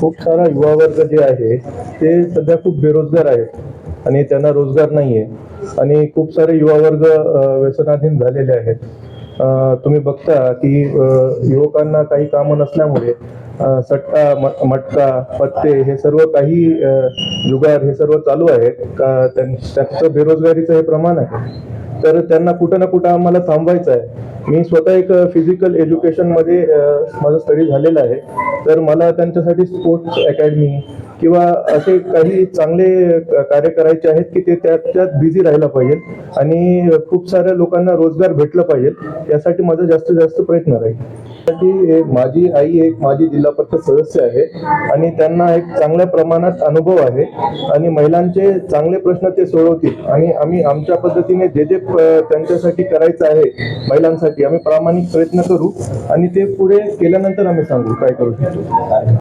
खूप सारा युवा वर्ग जे आहे ते सध्या खूप बेरोजगार आहेत आणि त्यांना रोजगार नाही आहे आणि खूप सारे युवा वर्ग व्यसनाधीन झालेले आहेत. तुम्ही बघता की युवकांना काही कामं नसल्यामुळे सट्टा मटका पत्ते हे सर्व काही जुगार हे सर्व चालू आहेत. का त्यां- बेरोजगारीचं हे प्रमाण आहे? तर त्यांना कुठं ना कुठं आम्हाला थांबवायचं आहे. मी स्वतः एक फिजिकल एज्युकेशनमध्ये माझं स्टडी झालेलं आहे. तर मला त्यांच्यासाठी स्पोर्ट्स अकॅडमी किंवा असे काही चांगले कार्य करायचे आहेत की ते त्यात त्यात बिझी राहायला पाहिजे आणि खूप साऱ्या लोकांना रोजगार भेटला पाहिजे. यासाठी माझा जास्तीत जास्त प्रयत्न राहील. त्यासाठी माझी आई एक माझी जिल्हा परिषद सदस्य आहे. आणि त्यांना एक चांगल्या प्रमाणात अनुभव आहे. आणि महिलांचे चांगले प्रश्न ते सोडवतील. आणि आम्ही आमच्या पद्धतीने जे जे त्यांच्यासाठी करायचं आहे महिलांसाठी आम्ही प्रामाणिक प्रयत्न करू. आणि ते पुढे केल्यानंतर आम्ही सांगू काय करू शकतो.